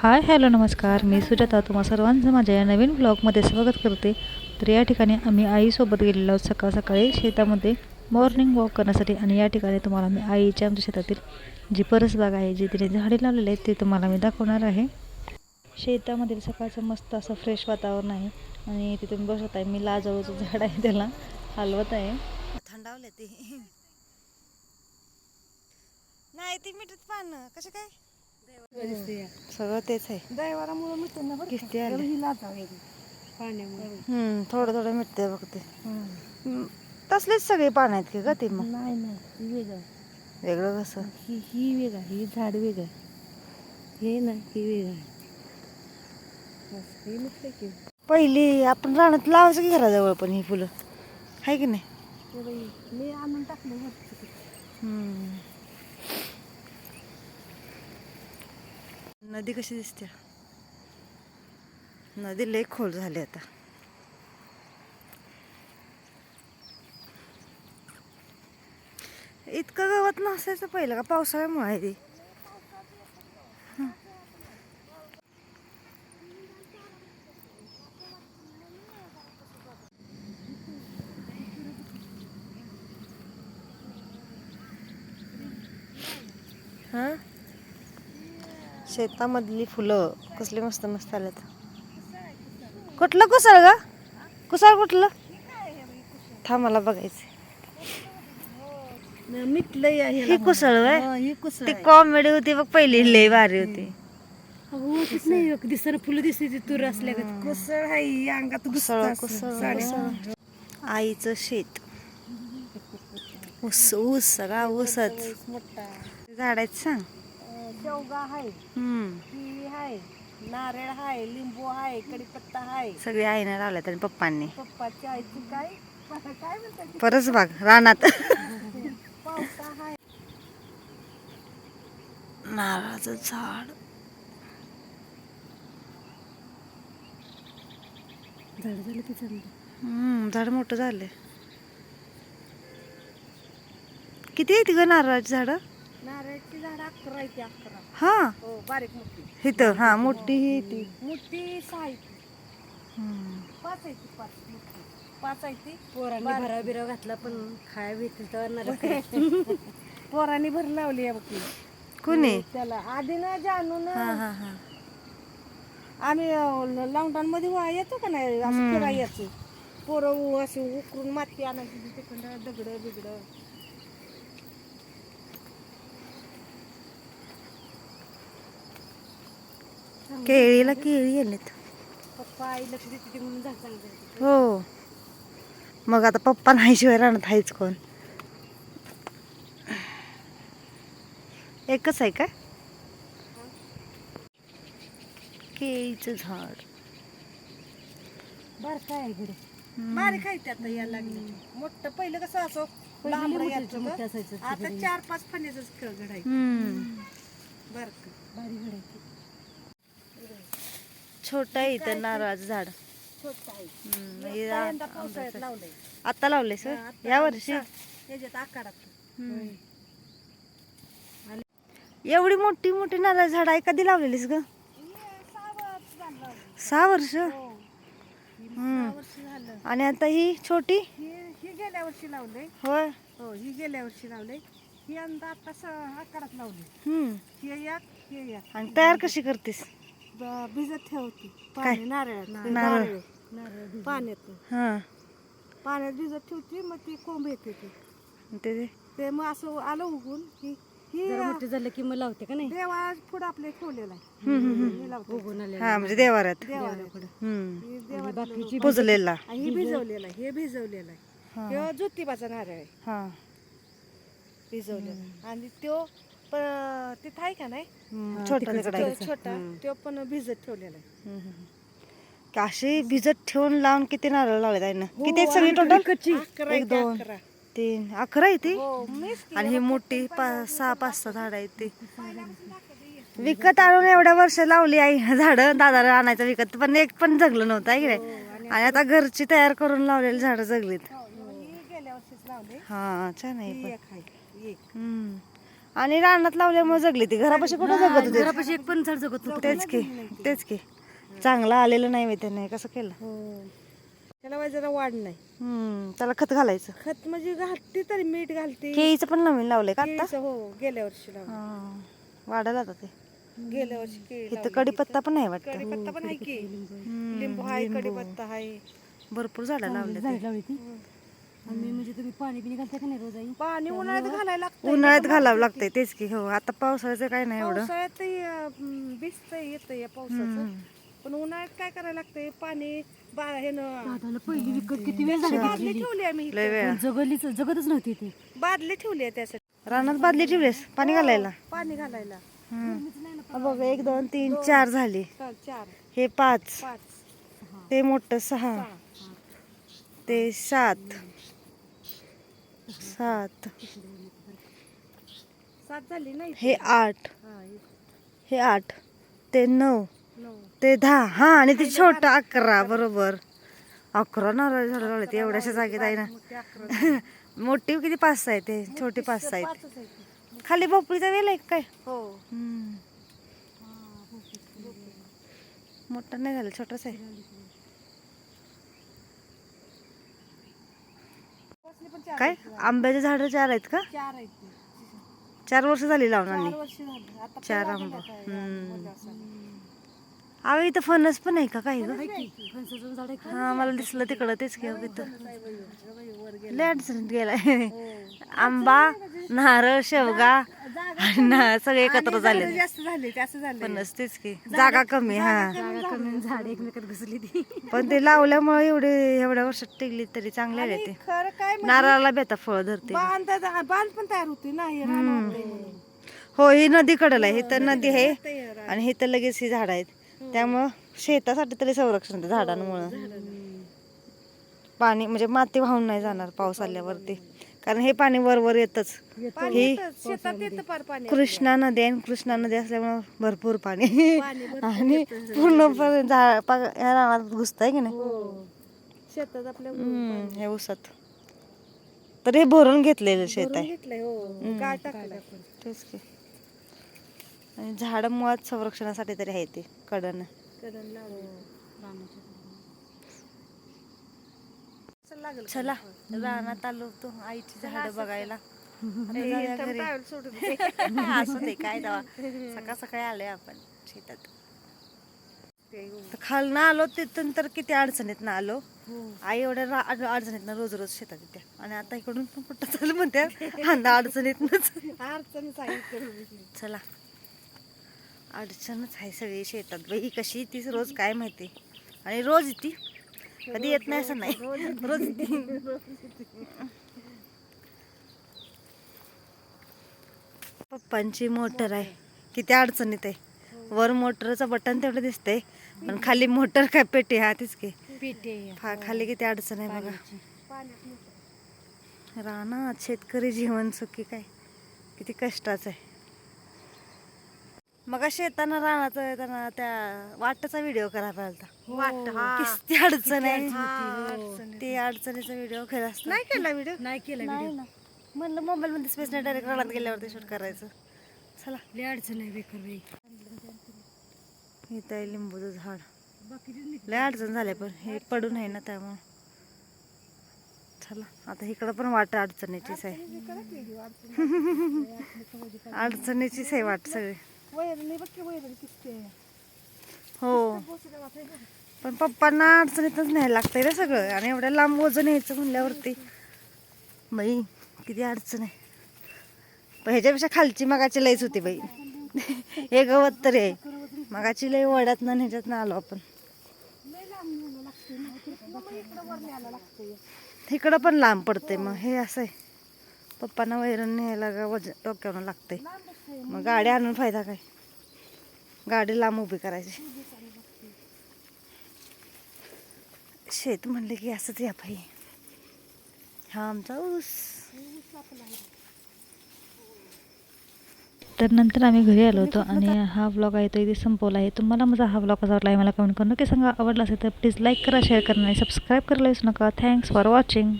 Hi hello नमस्कार. मी सुजाता. तुम्हा सर्वांचं माझ्या या नवीन ब्लॉगमध्ये स्वागत करते. तर या ठिकाणी आम्ही आईसोबत गेलेलो आहोत सकाळ सकाळी शेतामध्ये. मॉर्निंग वॉक करण्यासाठी आणि या ठिकाणी तुम्हाला मी आईच्या आमच्या शेतातील जी परसबाग आहे जी तिने झाडे लावलेली आहेत ते तुम्हाला मी दाखवणार आहे. शेतामधील सकाळचं मस्त असं फ्रेश वातावरण आहे आणि तिथून बसत आहे मी. लाजवळचं झाड आहे त्याला. हलवत आहे. थंडावले ते. नाही ती मिठत पान. कसं काय? सगळं तेच आहे. दैवारामुळे मिळतं ना बरं? किस्ती आली. पाण्यामुळे. थोडं थोडं मिटते बघते. तसलेच सगळे पान आहेत की ग ते मग? नाही नाही वेगळं. वेगळं कसं? ही ही वेगळं ही झाड वेगळं. हे ना ही वेगळं. हे की. पहिली आपण रानात लावायचं की घराजवळ पण ही फुलं? आहे की नाही? मी आणून टाकलं वरती ते. हम्म. नदी कशी दिसते? नदी लय खोल झाली आता. इतकं गवत नसायचं पहिलं का? पावसाळ्यामुळे आहे ते. हा? शेतामधली फुलं कसली मस्त मस्त आल्यात. कुठलं कुसळ ग? कुसळ कुठलं? थांब मला बघायचं ही कुसळ ती. कॉमेडी होती बघ पहिली लय भारी होती. अगं, ओळखीच नाही दिसताना फुलं दिसते तूर असल्या का कुसळ ही अंगात कुसळ. आईचं शेत. ऊस ऊस सगळा ऊसच. झाडायचं सांग. शेवगा आहे हम्म. किवी आहे नारळ आहे लिंबू आहे कडीपत्ता आहे सगळी आईने लावल्यात आणि पप्पांनी. पप्पाची आईची काय? काय म्हणतात? परस बाग रानात. आहे नारळाचं झाड. झाड झालं की चांगलं. हम्म झाड मोठं झालंय. किती आहेत ग नारळाची झाड? नारळाची झाड अकरा आहे ती अकरा. हा? हो बारीक मोठी. इथं हा मोठी ही ती. मोठी सहा आहे ती. हम्म. पाच आहे ती पाच मोठी. पाच आहे ती. पोरांनी बारीक. भराव बिराव घातला पण खाया भेटतील तर नरक. पोरांनी भर लावली आहे बघ कोणी? त्याला. आधी ना हा हा हा. आम्ही लॉकडाऊन मध्ये वा येतो का नाही? असं यायचं पोरं असे उकरून माती आणायची तिकडं दगड बिगड. केळीला केळी गेलेत पप्पा आई लक्ष देते म्हणून झाड चांगलं झालं. हो. मग आता पप्पा नाही शिवाय राहणार आहेच कोण? एकच आहे काय केळीचं झाड. बरं काय आहे इकडे बारीक आहे त्यात यायला लागले. मोठं पहिलं कसं असं यायचं आता चार पाच फण्याच खेळ आहे. हम्म. बरं का. भारी घड आहे छोटं आहे इथं नारळाचं झाड. छोटं आहे. हम्म, हे पहिल्यांदा आ- पावसाळ्यात आंब्याचं. लावलंय. आता लावलेस हा, आता या वर्षी? आकारात हम्म. एवढी मोठी मोठी नारळ झाड आहे कधी लावलेलीस ग? सहा वर्ष? झालं. आणि आता ही छोटी? ही ही गेल्या वर्षी लावलंय. होय. हो ही गेल्या वर्षी लावलंय. ही यंदा आता स- आकारात लावली. हम्म. ही एक ही एक आणि तयार कशी करतेस? ब- भिजत ठेवती? पाणी नारळ नारळ. नारळ. पाण्यात. हा. पाण्यात भिजत ठेवती मग ती कोंब येते ती. ते ते मग असं आलं उगून ही ही जरा मोठं झालं की मग लावते का नाही? देवा पुढं आपले ठेवलेला आहे. हम्म, हम्म, हम्म. मी लावते. आले हा म्हणजे देवाऱ्यात. देवाला हम्म. ही देवाला बाकीची पुजलेला. आणि हे भिजवलेलं आहे हे भिजवलेलं हा. आहे. हे. ज्योतिबाचा नारळ आहे. हा. भिजवलेला आणि तो पण तिथं आहे का नाही? हम्म, छोटा. तो तो पण भिजत ठेवलेला आहे. हम्म, हम्म. का अशी भिजत ठेवून लावून किती नारळ लावले आहे ना? किती आहेत सगळी टोटल अकरा एक आहे ते, दोन अकरा. तीन अकरा आहे ती? हो मीच आणि ही मोठी सहा पाच सहा झाड आहेत ती. विकत आणून एवढ्या वर्ष लावली आई. झाड दादाला आणायचं विकत पण एक पण जगलं नव्हतं आहे की नाही? आणि आता घरची तयार करून लावलेली झाडं जगलीत. हो, ही गेल्या वर्षीच लावले. हा छान आहे ही पण. एक आहे एक. हम्म. आणि रानात लावल्यामुळे जगली ती. घरापाशी कुठं जगत होते? घरापाशी एक पण झाड जगत नव्हतं. तेच की तेच की. चांगलं आलेलं नाही मी त्याने कसं केलं? हो. त्याला वाय जरा वाढ नाही. हम्म त्याला खत घालायचं. खत म्हणजे घालते तरी मीठ घालते. केळीचं पण नवीन लावलंय का आता हो गेल्या वर्षी लावलं. हा. वाढायला आता ते. गेल्या वर्षी केळी इथं. कडीपत्ता पण आहे वाटतं. कडीपत्ता पण आहे की. लिंबू आहे. कडीपत्ता आहे. भरपूर झाडं लावले आणि म्हणजे तुम्ही पाणी पिणी घालता का नाही रोज आई पाणी उन्हाळ्यात घालायला लागतं उन्हाळ्यात घालावं लागतंय तेच की. हो आता पावसाळ्याचं काय नाही एवढं. पावसाळ्यात भिजत येतं या पावसाचं. पण उन्हाळ्यात काय करायला लागतंय? पाणी बा हे दादाला पहिली विकत किती वेळ झाली बादली ठेवली आम्ही इथं. लय वेळा. जगलीच जगतच नव्हती ती. बादली ठेवली आहे त्यासाठी. रानात बादली ठेवलीस? पाणी घालायला? पाणी घालायला. हम्म. बघ एक दोन तीन चार झाली. चार चार. हे पाच. पाच. ते मोठं सहा. ते सात. सात. सात झाली नाही हे आठ. हा, आठ. ते नऊ. ते दहा. हा आणि ते छोटं अकरा. बरोबर. अकरा नारळ झालं लावले ते एवढ्याशा जागेत आहे ना. मोठी किती पाच सहा आहे ते छोटे पाच आहेत. खाली भोपळीचा वेल आहे काय? हो. मोठा नाही झालं छोटाच आहे बसले पण चार काय? आंब्याचे झाड चार आहेत का? चार आहेत ते. चार वर्ष झाली लावून चार आणि वर्ष झाली. आता चार पहिला आंबा. गेला काय, हम्म. मुलगा असा. अहो इथं फणस पण आहे का काही ग? फणसाचं झाड आहे का? हा मला दिसलं तिकडं. तेच की अहो इथं. लय अडचणीत गेलाय. आंबा नारळ शेवगा ना- सगळे एकत्र झाले जास्त झाले ते असं झालं फणस तेच की. जागा कमी हा. जागा कमी झाड एकमेकात घुसली ती. पण ते लावल्यामुळे एवढे एवढ्या वर्षात टिकली तरी चांगले आले ते. खरं काय म्हणजे नारळाला बेता फळ धरते. बांध बांध पण तयार होते ना हे रान वाटलंय म्हणून. हो ही नदी कडल आहे नदी आहे आहे. आणि इथं लगेच ही झाड आहेत. त्यामुळं शेतासाठी तरी संरक्षण आहे झाडांमुळं. पाणी म्हणजे माती वाहून नाही जाणार पाऊस आल्यावरती. कारण हे पाणी वरवर येतच. ही शेतात येतं फार पाणी. कृष्णा नदी आहे. आणि कृष्णा नदी असल्यामुळं भरपूर पाणी. आणि पूर्ण पण झा- पा- ह्या रानात घुसतंय की नाही? हो. शेतात आपल्या हम्म, हे ऊसात. तर हे भरून घेतलेलं शेत आहे. घेतलंय हो. गाळ टाकलाय. तेच की. आणि झाड मुळात संरक्षणासाठी तरी आहे ते कडन. लावलं. चल रानात आलो होतो आईची झाडं बघायला. असू दे काय दवा. सकाळ सकाळी आलोय आपण शेतात. ते. तर खालनं आलो तिथून तर किती अडचणीत ना आलो. हो. आई एवढ्या अडचणीत ना रोज रोज शेतात येते आणि आता इकडून पण कुठं चालू अडचणच आहे इथं. चला. अडचणच आहे सगळी शेतात बाई. कशी तीच रोज काय माहिती? आणि रोज येते. कधी येत नाही असं नाही. रोज पप्पांची मोटर आहे. किती अडचणीत आहे. वर मोटरचं बटन तेवढं दिसतंय. पण खाली मोटर काय पेटी हा तीच की. खाली किती अडचण आहे बघा. रानात शेतकरी जीवन सुखी काय? किती कष्टाचं आहे. मग येताना रानात येताना त्या वाटचा व्हिडिओ करायला हा किती अडचण आहे. ते अडचणीचा व्हिडिओ असता. नाही केला व्हिडिओ नाही केला नाही ना. म्हणलं मोबाईल मध्ये स्पेस नाही डायरेक्ट रानात गेल्यावरती शूट करायचं. चला. लय अडचण आहे बेकार बाई. इथं आहे लिंबूचं झाड. लय अडचण झाले पण. हे पडून आहे ना त्यामुळं. चला. आता इकडं पण वाट अडचणीचीच आहे. अडचणीचीच आहे वाट सगळी. हो. पण पप्पांना अडचणीतच न्यायला लागतंय ना सगळं. आणि एवढ्या लांब वजन यायचं म्हणल्यावरती. बाई किती अडचण आहे. पण ह्याच्यापेक्षा खालची मगाची लईच होती बाई. हे गवत तरी आहे मगाची लई वड्यात ना ह्याच्यात आलो आपण. इकडं पण लांब पडते मग. हे असं आहे. पप्पांना वैरण न्यायला का वजन डोक्यावर लागतंय. मग गाडी आणून फायदा काय? गाडी लांब उभी करायची. शेत म्हणले की असंच या भाई हा आमचा ऊस. तर नंतर आम्ही घरी आलो होतो आणि हा व्लॉग आहे तो इथे संपवला आहे. तुम्हाला माझा हा व्लॉग कसा वाटला आहे मला कमेंट करून नक्की सांगा. आवडला असेल तर प्लीज लाईक करा शेअर करा आणि सबस्क्राईब करायला विसरू नका. Thanks for watching